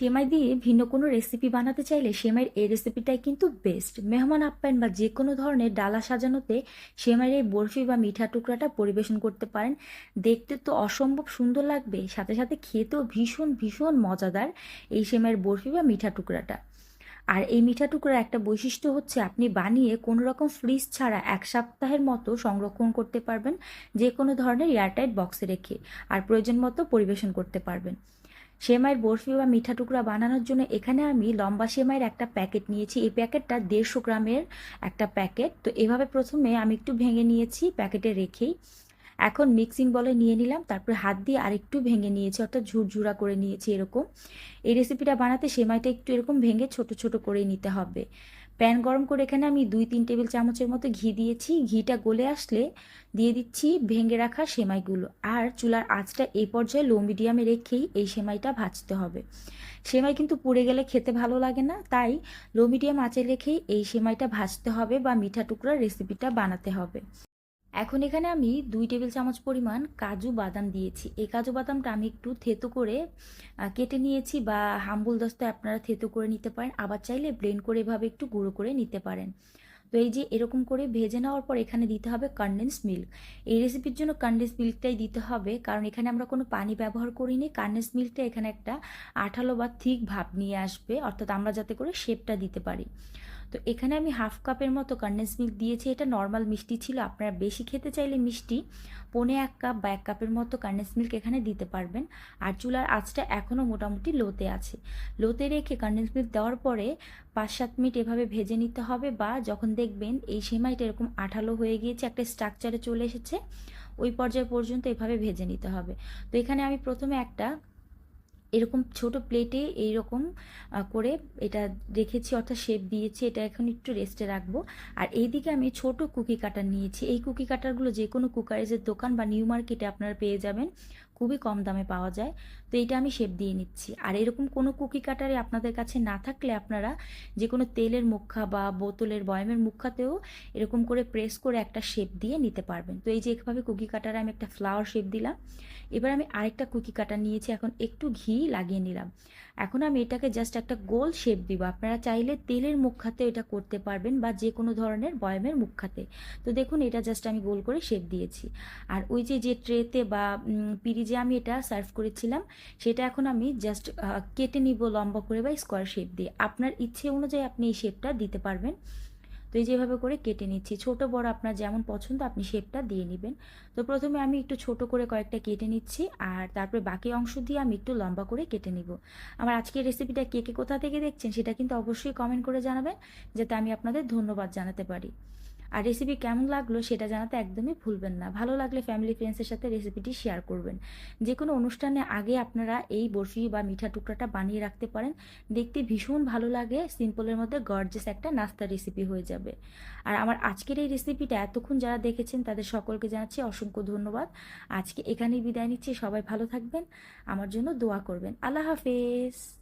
সেমাই দিয়ে ভিন্ন কোনো রেসিপি বানাতে চাইলে সেমাইয়ের এই রেসিপিটাই কিন্তু বেস্ট মেহমান আপ্যায়ন বা যে কোনো ধরনের ডালা সাজানোতে সেমাইয়ের এই বরফি বা মিঠা টুকরাটা পরিবেশন করতে পারেন। দেখতে তো অসম্ভব সুন্দর লাগবে, সাথে সাথে খেতেও ভীষণ ভীষণ মজাদার এই সেমাইয়ের বরফি বা মিঠা টুকরাটা। আর এই মিঠা টুকরার একটা বৈশিষ্ট্য হচ্ছে আপনি বানিয়ে কোনো রকম ফ্রিজ ছাড়া এক সপ্তাহের মতো সংরক্ষণ করতে পারবেন যে কোনো ধরনের এয়ারটাইট বক্সে রেখে, আর প্রয়োজন মতো পরিবেশন করতে পারবেন। সেমাইয়ের বরফি বা মিঠা টুকরা বানানোর জন্য এখানে আমি লম্বা সেমাইয়ের একটা প্যাকেট নিয়েছি। এই প্যাকেটটা দেড়শো গ্রামের একটা প্যাকেট। তো এভাবে প্রথমে আমি একটু ভেঙে নিয়েছি, প্যাকেটে রেখেই। এখন মিক্সিং বলে নিয়ে নিলাম, তারপরে হাত দিয়ে আরেকটু ভেঙে নিয়েছি, অর্থাৎ ঝুরঝুরা করে নিয়েছি এরকম। এই রেসিপিটা বানাতে সেমাইটা একটু এরকম ভেঙে ছোট ছোট করে নিতে হবে। প্যান গরম করে এখানে আমি দুই, তিন টেবিল চামচের মতো ঘি দিয়েছি। ঘিটা গলে আসলে দিয়ে দিচ্ছি ভেঙে রাখা সেমাইগুলো। আর চুলার আঁচটা এই পর্যায়ে লো মিডিয়ামে রেখেই এই সেমাইটা ভাজতে হবে। সেমাই কিন্তু পুড়ে গেলে খেতে ভালো লাগে না, তাই লো মিডিয়াম আঁচে রেখেই এই সেমাইটা ভাজতে হবে বা মিঠা টুকরার রেসিপিটা বানাতে হবে। এখন এখানে আমি দুই টেবিল চামচ পরিমাণ কাজু বাদাম দিয়েছি। এই কাজু বাদামটা আমি একটু থেতো করে কেটে নিয়েছি বা হাম্বুল দস্তায় আপনারা থেতো করে নিতে পারেন। আবার চাইলে ব্লেন্ড করে এভাবে একটু গুঁড়ো করে নিতে পারেন। তো এই যে এরকম করে ভেজে নেওয়ার পর এখানে দিতে হবে কনডেন্স মিল্ক এই রেসিপির জন্য কনডেন্স মিল্কটাই দিতে হবে, কারণ এখানে আমরা কোনো পানি ব্যবহার করিনি। কনডেন্স মিল্কটা এখানে একটা আঠালো বা থিক ভাব নিয়ে আসবে, অর্থাৎ আমরা যাতে করে শেপটা দিতে পারি। তো এখানে আমি হাফ কাপের মতো কনডেন্স মিল্ক দিয়েছি, এটা নর্মাল মিষ্টি ছিল, আপনারা বেশি খেতে চাইলে মিষ্টি, পনে এক কাপ বা এক কাপের মতো কনডেন্স মিল্ক এখানে দিতে পারবেন। আর চুলার আঁচটা এখনও মোটামুটি লোতে আছে। লোতে রেখে কনডেন্স মিল্ক দেওয়ার পরে পাঁচ সাত মিনিট এভাবে ভেজে নিতে হবে বা যখন দেখবেন এই সেমাইটা এরকম আঠালো হয়ে গিয়েছে, একটা স্ট্রাকচারে চলে এসেছে, ওই পর্যায় পর্যন্ত এভাবে ভেজে নিতে হবে। তো এখানে আমি প্রথমে একটা এরকম ছোট প্লেটে এই রকম করে এটা রেখেছি, অর্থাৎ শেপ দিয়েছি, এটা এখন একটু রেস্টে রাখব। আর এইদিকে আমি ছোট কুকি কাটার নিয়েছি। এই কুকি কাটারগুলো যে কোনো কুকারেজের দোকান বা নিউ মার্কেটে আপনারা পেয়ে যাবেন। খুবই কম দামে পাওয়া যায়। তো এটা আমি শেপ দিয়ে নিচ্ছি। আর এরকম কোনো কুকি কাটারে আপনাদের কাছে না থাকলে আপনারা যে কোনো তেলের মুখা বা বোতলের বয়ামের মুখাতেও এরকম করে প্রেস করে একটা শেপ দিয়ে নিতে পারবেন। তো এই যে এভাবে কুকি কাটারে আমি একটা ফ্লাওয়ার শেপ দিলাম। এবার আমি আরেকটা কুকি কাটার নিয়েছি এখন একটু ঘি লাগিয়ে নিলাম। এখন আমি এটাকে জাস্ট একটা গোল শেপ দিব। আপনারা চাইলে তেলের মুখাতে এটা করতে পারবেন বা যে কোনো ধরনের বয়ামের মুখাতে। তো দেখুন এটা জাস্ট আমি গোল করে শেপ দিয়েছি। আর ওই যে যে ট্রেতে বা উম, পিরিজে আমি এটা সার্ভ করেছিলাম, সেটা এখন আমি জাস্ট কেটে নিব লম্বা করে বা স্কোয়ার শেপ দিয়ে। আপনার ইচ্ছে অনুযায়ী আপনি এই শেপটা দিতে পারবেন। তো এই যেভাবে করে কেটে নিচ্ছি। ছোট, বড় আপনার যেমন পছন্দ, আপনি শেপটা দিয়ে নেবেন। তো প্রথমে আমি একটু ছোট করে কয়েকটা কেটে নিচ্ছি আর তারপরে বাকি অংশ দিয়ে আমি একটু লম্বা করে কেটে নিব। আমার আজকের রেসিপিটা কে কে কোথা থেকে দেখছেন, সেটা কিন্তু অবশ্যই কমেন্ট করে জানাবেন, যাতে আমি আপনাদের ধন্যবাদ জানাতে পারি। আর রেসিপি কেমন লাগল সেটা জানাতে একদমই ভুলবেন না। ভালো লাগলে ফ্যামিলি ফ্রেন্ডসের সাথে রেসিপিটি শেয়ার করবেন। যে কোনো অনুষ্ঠানে আগে আপনারা এই বরফি বা মিঠা টুকরাটা বানিয়ে রাখতে পারেন। দেখতে ভীষণ ভালো লাগে সিম্পলের মধ্যে গর্জেস একটা নাস্তা রেসিপি হয়ে যাবে। আর আমার আজকের এই রেসিপিটা এতক্ষণ যারা দেখেছেন তাদের সকলকে জানাচ্ছি অসংখ্য ধন্যবাদ। আজকে এখানেই বিদায় নিচ্ছি, সবাই ভালো থাকবেন। আমার জন্য দোয়া করবেন। আল্লাহ হাফেজ।